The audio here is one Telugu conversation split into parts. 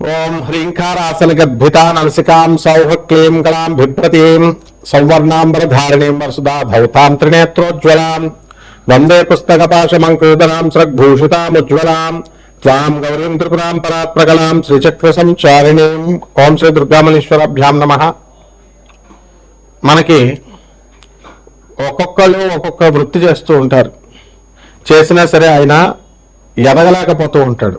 ఓం హ్రీంకారాసనగద్భితా నలసికాం సౌహ క్లీం గళాం బిభ్రతీం సౌవర్ణాంబరధారిణీం వసుదా భౌతాం త్రినేత్రోజ్వలాం వందే పుస్తకపాశమంకృతనాం సృగ్భూషితాముజ్వలాం త్వాం గౌరీం త్రిపురాం పరాత్ప్రకలాం శ్రీచక్ర సంచారిణీం ఓం శ్రీ దుర్గామలీశ్వరాభ్యాం నమ. మనకి ఒక్కొక్కళ్ళు ఒక్కొక్క వృత్తి చేస్తూ ఉంటారు. చేసినా సరే ఆయన ఎదగలేకపోతూ ఉంటాడు.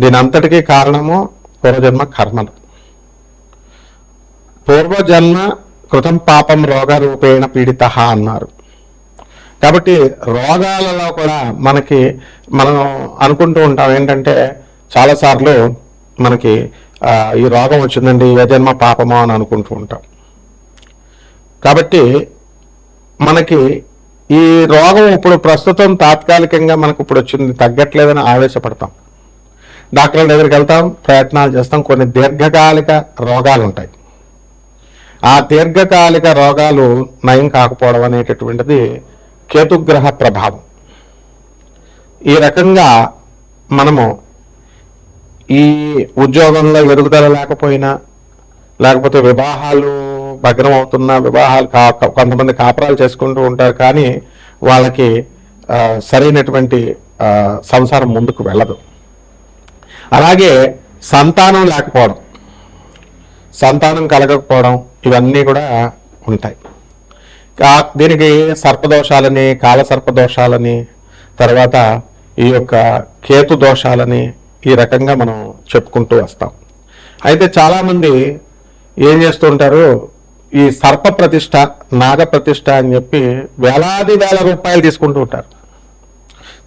దీని అంతటికీ కారణము పూర్వజన్మ కర్మలు. పూర్వజన్మ కృతం పాపం రోగ రూపేణ పీడిత అన్నారు. కాబట్టి రోగాలలో కూడా మనకి మనం అనుకుంటూ ఉంటాం ఏంటంటే చాలాసార్లు మనకి ఈ రోగం వచ్చిందండి ఏ జన్మ పాపమో అని అనుకుంటూ ఉంటాం. కాబట్టి మనకి ఈ రోగం ఇప్పుడు ప్రస్తుతం తాత్కాలికంగా మనకు ఇప్పుడు వచ్చింది తగ్గట్లేదని ఆవేశపడతాం. డాక్టర్ల దగ్గరికి వెళ్తాం ప్రయత్నాలు చేస్తాం. కొన్ని దీర్ఘకాలిక రోగాలు ఉంటాయి ఆ దీర్ఘకాలిక రోగాలు నయం కాకపోవడం అనేటటువంటిది కేతుగ్రహ ప్రభావం. ఈ రకంగా మనము ఈ ఉద్యోగంలో ఎదుగుదల లేకపోయినా లేకపోతే వివాహాలు భగ్నం అవుతున్నా వివాహాలు కా కొంతమంది కాపురాలు చేసుకుంటూ ఉంటారు కానీ వాళ్ళకి సరైనటువంటి సంసారం ముందుకు వెళ్ళదు. అలాగే సంతానం లేకపోవడం సంతానం కలగకపోవడం ఇవన్నీ కూడా ఉంటాయి. దీనికి సర్పదోషాలని కాలసర్పదోషాలని తర్వాత ఈ యొక్క కేతు దోషాలని ఈ రకంగా మనం చెప్పుకుంటూ వస్తాం. అయితే చాలామంది ఏం చేస్తూ ఉంటారు ఈ సర్ప ప్రతిష్ట నాగ ప్రతిష్ట అని చెప్పి వేలాది వేల రూపాయలు తీసుకుంటూ ఉంటారు.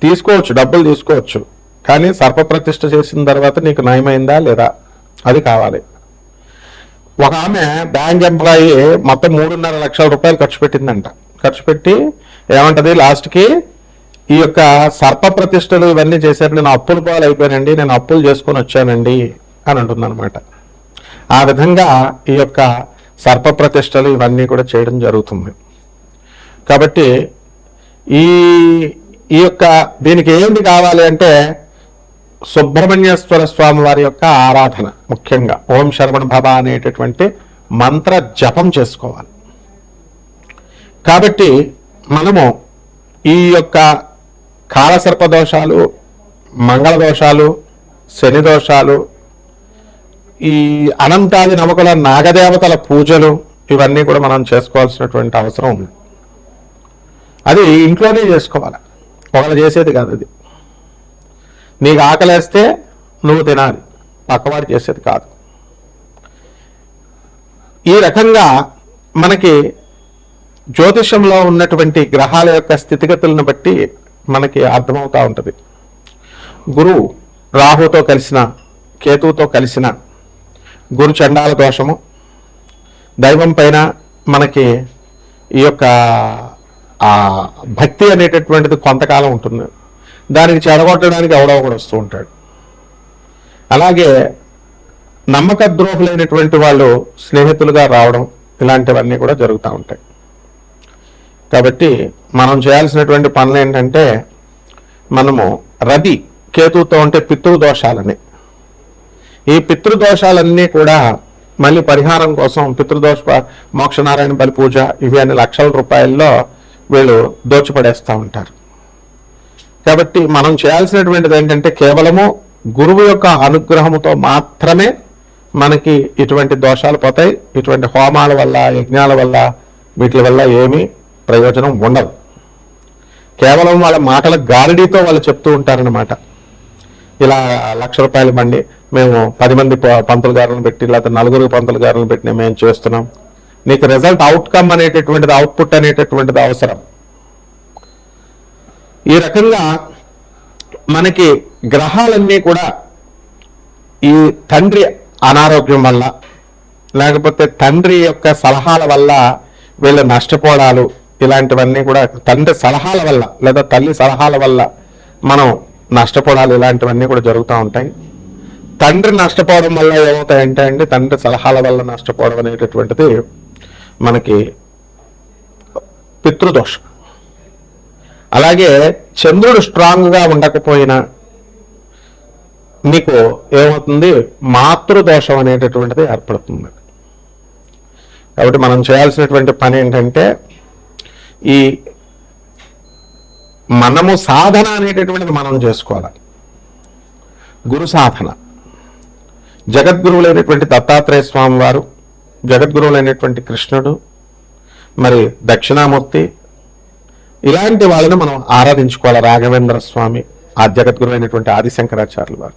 తీసుకోవచ్చు డబ్బులు తీసుకోవచ్చు. కానీ సర్పప్రతిష్ట చేసిన తర్వాత నీకు నయమైందా లేదా? అది కావాలి. ఒక ఆమె బ్యాంక్ ఎంప్లాయీ మొత్తం మూడున్నర లక్షల రూపాయలు ఖర్చు పెట్టిందంట. ఖర్చు పెట్టి ఏమంటది? లాస్ట్కి ఈ యొక్క సర్ప ప్రతిష్టలు ఇవన్నీ చేశారు. నేను అప్పుల పాలు అయిపోయానండి నేను అప్పులు చేసుకొని వచ్చానండి అని అంటుందన్నమాట. ఆ విధంగా ఈ యొక్క సర్ప ప్రతిష్టలు ఇవన్నీ కూడా చేయడం జరుగుతుంది. కాబట్టి ఈ ఈ యొక్క దీనికి ఏంటి కావాలి అంటే సుబ్రహ్మణ్యేశ్వర స్వామి వారి యొక్క ఆరాధన ముఖ్యంగా. ఓం శరవణ భవ అనేటటువంటి మంత్ర జపం చేసుకోవాలి. కాబట్టి మనము ఈ యొక్క కాలసర్ప దోషాలు మంగళ దోషాలు శని దోషాలు ఈ అనంతాది నమకుల నాగదేవతల పూజలు ఇవన్నీ కూడా మనం చేసుకోవాల్సినటువంటి అవసరం ఉంది. అది ఇంట్లోనే చేసుకోవాలి. ఒకళ్ళు చేసేది కాదు అది. నీకు ఆకలేస్తే నువ్వు తినాలి. పక్కవాడు చేసేది కాదు. ఈ రకంగా మనకి జ్యోతిషంలో ఉన్నటువంటి గ్రహాల యొక్క స్థితిగతులను బట్టి మనకి అర్థమవుతూ ఉంటుంది. గురువు రాహుతో కలిసిన కేతువుతో కలిసిన గురు చండాల దోషము దైవం పైన మనకి ఈ యొక్క భక్తి అనేటటువంటిది కొంతకాలం ఉంటుంది. దానికి చెడగొట్టడానికి ఎవడో ఒకడు వస్తూ ఉంటాడు. అలాగే నమ్మక ద్రోహులైనటువంటి వాళ్ళు స్నేహితులుగా రావడం ఇలాంటివన్నీ కూడా జరుగుతూ ఉంటాయి. కాబట్టి మనం చేయాల్సినటువంటి పనులు ఏంటంటే మనము రది కేతువుతో ఉంటే పితృదోషాలని. ఈ పితృదోషాలన్నీ కూడా మళ్ళీ పరిహారం కోసం పితృదోష మోక్షనారాయణ బలి పూజ ఇవి అన్ని లక్షల రూపాయల్లో వీళ్ళు దోచిపడేస్తూ ఉంటారు. కాబట్టి మనం చేయాల్సినటువంటిది ఏంటంటే కేవలము గురువు యొక్క అనుగ్రహముతో మాత్రమే మనకి ఇటువంటి దోషాలు పోతాయి. ఇటువంటి హోమాల వల్ల యజ్ఞాల వల్ల వీటి వల్ల ఏమీ ప్రయోజనం ఉండదు. కేవలం వాళ్ళ మాటల గాలిడీతో వాళ్ళు చెప్తూ ఉంటారనమాట ఇలా లక్ష రూపాయలు బండి మేము పది మంది ప- పంతులు గారులను పెట్టి లేకపోతే నలుగురు పంతులు గారులను పెట్టి మేము చేస్తున్నాం. నీకు రిజల్ట్ అవుట్కమ్ అనేటటువంటిది అవుట్పుట్ అనేటటువంటిది అవసరం. ఈ రకంగా మనకి గ్రహాలన్నీ కూడా ఈ తండ్రి అనారోగ్యం వల్ల లేకపోతే తండ్రి యొక్క సలహాల వల్ల వీళ్ళు నష్టపోవడాలు ఇలాంటివన్నీ కూడా తండ్రి సలహాల వల్ల లేదా తల్లి సలహాల వల్ల మనం నష్టపోవడాలు ఇలాంటివన్నీ కూడా జరుగుతూ ఉంటాయి. తండ్రి నష్టపోవడం వల్ల ఏమవుతాయంటే అండి తండ్రి సలహాల వల్ల నష్టపోవడం అనేటటువంటిది మనకి పితృదోషం. అలాగే చంద్రుడు స్ట్రాంగ్గా ఉండకపోయినా మీకు ఏమవుతుంది? మాతృదోషం అనేటటువంటిది ఏర్పడుతుంది. కాబట్టి మనం చేయాల్సినటువంటి పని ఏంటంటే ఈ మనము సాధన అనేటటువంటిది మనం చేసుకోవాలి. గురు సాధన. జగద్గురువులైనటువంటి దత్తాత్రేయ స్వామి వారు జగద్గురువులైనటువంటి కృష్ణుడు మరి దక్షిణామూర్తి ఇలాంటి వాళ్ళని మనం ఆరాధించుకోవాలి. రాఘవేంద్ర స్వామి ఆ జగద్గురు అయినటువంటి ఆదిశంకరాచార్యులు వారు.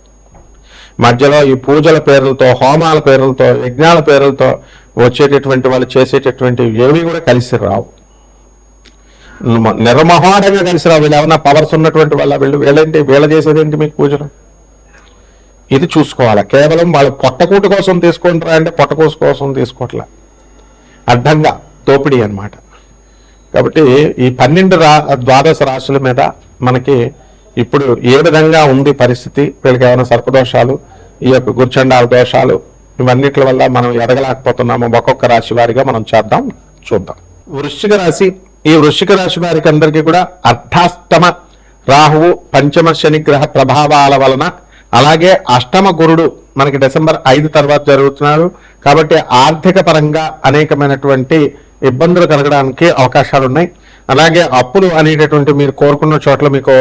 మధ్యలో ఈ పూజల పేర్లతో హోమాల పేర్లతో యజ్ఞాల పేర్లతో వచ్చేటటువంటి వాళ్ళు చేసేటటువంటి ఏవి కూడా కలిసి రావు. మ- కలిసి రావు. వీళ్ళు ఏమన్నా పవర్స్ ఉన్నటువంటి వాళ్ళ వీళ్ళు వీళ్ళేంటి? వీళ్ళ చేసేదేంటి మీకు పూజలు? ఇది చూసుకోవాలి. కేవలం వాళ్ళు పొట్టకూట కోసం తీసుకుంటారా అంటే పొట్టకూసు కోసం తీసుకోవట్లే అడ్డంగా దోపిడీ అనమాట కాబట్టి ఈ పన్నెండు రా ద్వాదశ రాశుల మీద మనకి ఇప్పుడు ఏ విధంగా ఉంది పరిస్థితి? వీళ్ళకి ఏమైనా సర్పదోషాలు ఈ యొక్క గుర్చండాల దోషాలు ఇవన్నిటి వల్ల మనం ఎదగలేకపోతున్నాము ఒక్కొక్క రాశి వారిగా మనం చేద్దాం చూద్దాం. వృశ్చిక రాశి ఈ వృశ్చిక రాశి వారికి అందరికీ కూడా అర్ధాష్టమ రాహువు పంచమ శనిగ్రహ ప్రభావాల వలన అలాగే అష్టమ గురుడు మనకి డిసెంబర్ ఐదు తర్వాత జరుగుతున్నారు. కాబట్టి ఆర్థిక పరంగా అనేకమైనటువంటి ఇబ్బందులు కలగడానికి అవకాశాలు ఉన్నాయి అలాగే అప్పులు అనేటటువంటి మీరు కోరుకున్న చోట్ల మీకు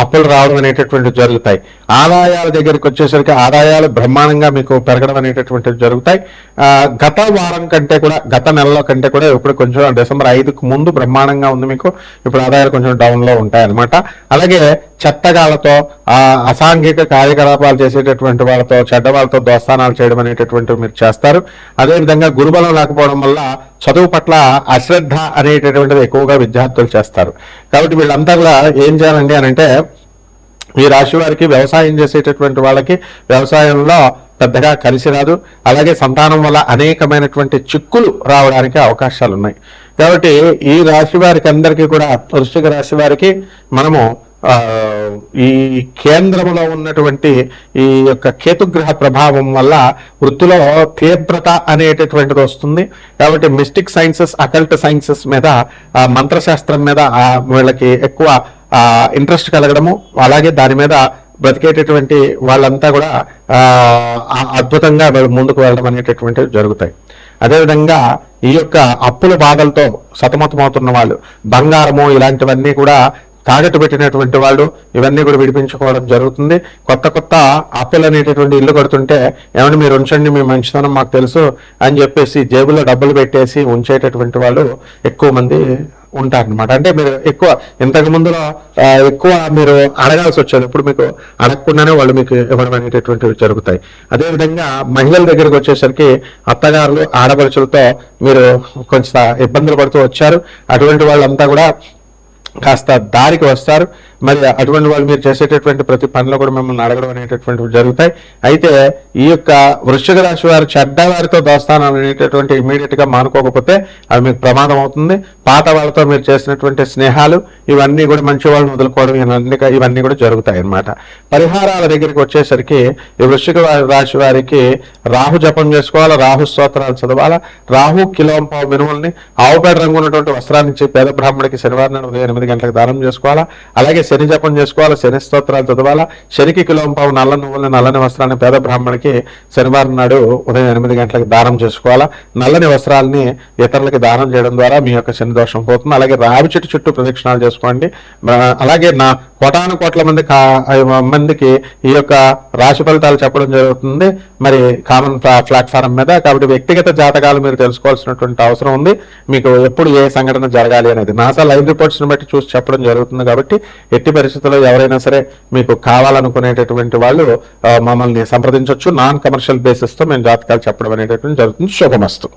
అప్పులు రావడం అనేటటువంటి జరుగుతాయి. ఆదాయాల దగ్గరికి వచ్చేసరికి ఆదాయాలు బ్రహ్మాండంగా మీకు పెరగడం అనేటటువంటివి జరుగుతాయి. గత వారం కంటే కూడా గత నెలలో కంటే కూడా ఇప్పుడు కొంచెం డిసెంబర్ ఐదుకు ముందు బ్రహ్మాండంగా ఉంది మీకు. ఇప్పుడు ఆదాయాలు కొంచెం డౌన్లో ఉంటాయన్నమాట. అలాగే చెత్తగాళ్ళతో ఆ అసాంఘిక కార్యకలాపాలు చేసేటటువంటి వాళ్ళతో చెడ్డ వాళ్ళతో దోస్తానాలు చేయడం అనేటటువంటివి మీరు చేస్తారు. అదేవిధంగా గురుబలం లేకపోవడం వల్ల చదువు పట్ల అశ్రద్ధ అనేటటువంటిది ఎక్కువగా విద్యార్థులు చేస్తారు. కాబట్టి వీళ్ళంతా కూడా ఏం చేయాలండి అని అంటే ఈ రాశి వారికి వ్యవసాయం చేసేటటువంటి వాళ్ళకి వ్యవసాయంలో పెద్దగా కలిసి రాదు. అలాగే సంతానం వల్ల అనేకమైనటువంటి చిక్కులు రావడానికి అవకాశాలు ఉన్నాయి కాబట్టి ఈ రాశి వారికి అందరికీ కూడా వృశ్చిక రాశి వారికి మనము ఈ కేంద్రంలో ఉన్నటువంటి ఈ యొక్క కేతుగ్రహ ప్రభావం వల్ల వృత్తిలో తీవ్రత అనేటటువంటిది వస్తుంది. కాబట్టి మిస్టిక్ సైన్సెస్ అకల్ట్ సైన్సెస్ మీద ఆ, మంత్రశాస్త్రం మీద ఆ, వీళ్ళకి ఎక్కువ ఇంట్రెస్ట్ కలగడము అలాగే దాని మీద బ్రతికేటటువంటి వాళ్ళంతా కూడా అద్భుతంగా ముందుకు వెళ్ళడం అనేటటువంటివి జరుగుతాయి. అదేవిధంగా ఈ యొక్క అప్పుల బాధలతో సతమతమవుతున్న వాళ్ళు బంగారము ఇలాంటివన్నీ కూడా తాగట్టు పెట్టినటువంటి వాళ్ళు ఇవన్నీ కూడా విడిపించుకోవడం జరుగుతుంది. కొత్త కొత్త అప్పులు అనేటటువంటి ఇల్లు కడుతుంటే ఏమంటే మీరు ఉంచండి మీ మంచితనం మాకు తెలుసు అని చెప్పేసి జేబులో డబ్బులు పెట్టేసి ఉంచేటటువంటి వాళ్ళు ఎక్కువ మంది ఉంటారనమాట అంటే మీరు ఎక్కువ ఇంతకు ముందులో ఎక్కువ మీరు అడగాల్సి వచ్చేది ఇప్పుడు మీకు అడగకుండానే వాళ్ళు మీకు ఇవ్వడం అనేటటువంటివి జరుగుతాయి. అదేవిధంగా మహిళల దగ్గరికి వచ్చేసరికి అత్తగారులు ఆడపడుచులతో మీరు కొంచెం ఇబ్బందులు పడుతూ వచ్చారు. అటువంటి వాళ్ళంతా కూడా కాస్త దారికి వస్తారు. మరి అటువంటి వాళ్ళు మీరు చేసేటటువంటి ప్రతి పనిలో కూడా మిమ్మల్ని అడగడం అనేటటువంటివి జరుగుతాయి. అయితే ఈ యొక్క వృశ్చిక రాశి వారు చెడ్డ వారితో దోస్తానం అనేటటువంటి ఇమీడియట్గా మానుకోకపోతే అది మీకు ప్రమాదం అవుతుంది. పాత వాళ్ళతో మీరు చేసినటువంటి స్నేహాలు ఇవన్నీ కూడా మంచి వాళ్ళని వదులుకోవడం ఇవన్నీ ఇవన్నీ కూడా జరుగుతాయి అన్నమాట. పరిహారాల దగ్గరికి వచ్చేసరికి ఈ వృశ్చిక రాశి వారికి రాహు జపం చేసుకోవాలా రాహు స్తోత్రాలు చదవాలా రాహు కిలోంపావు మినుముల్ని ఆవుపేట రంగు ఉన్నటువంటి వస్త్రాన్ని పేద బ్రాహ్మడికి శనివారం ఉదయం ఎనిమిది గంటలకు దానం చేసుకోవాలా అలాగే శని జపం చేసుకోవాలా శని స్తోత్రాలు చదవాలా? శనికి కిలోంపావు నల్ల నువ్వులని నల్లని వస్త్రాన్ని పేద బ్రాహ్మణికి శనివారం నాడు ఉదయం ఎనిమిది గంటలకు దానం చేసుకోవాలా? నల్లని వస్త్రాలని ఇతరులకి దానం చేయడం ద్వారా మీ యొక్క శని దోషం పోతుంది. అలాగే రావి చెట్టు చుట్టూ ప్రదక్షిణాలు చేసుకోండి. అలాగే నా కోటాను కోట్ల మంది కా మందికి ఈ యొక్క రాశి ఫలితాలు చెప్పడం జరుగుతుంది. మరి కామన్ ప్లాట్ఫారం మీద. కాబట్టి వ్యక్తిగత జాతకాలు మీరు తెలుసుకోవాల్సినటువంటి అవసరం ఉంది. మీకు ఎప్పుడు ఏ సంఘటన జరగాలి అనేది నాసా లైవ్ రిపోర్ట్స్ని బట్టి చూసి చెప్పడం జరుగుతుంది కాబట్టి ఎట్టి పరిస్థితుల్లో ఎవరైనా సరే మీకు కావాలనుకునేటటువంటి వాళ్ళు మమ్మల్ని సంప్రదించవచ్చు నాన్ కమర్షియల్ బేసిస్తో మేము జాతకాలు చెప్పడం అనేటటువంటి జరుగుతుంది. శుభమస్తు.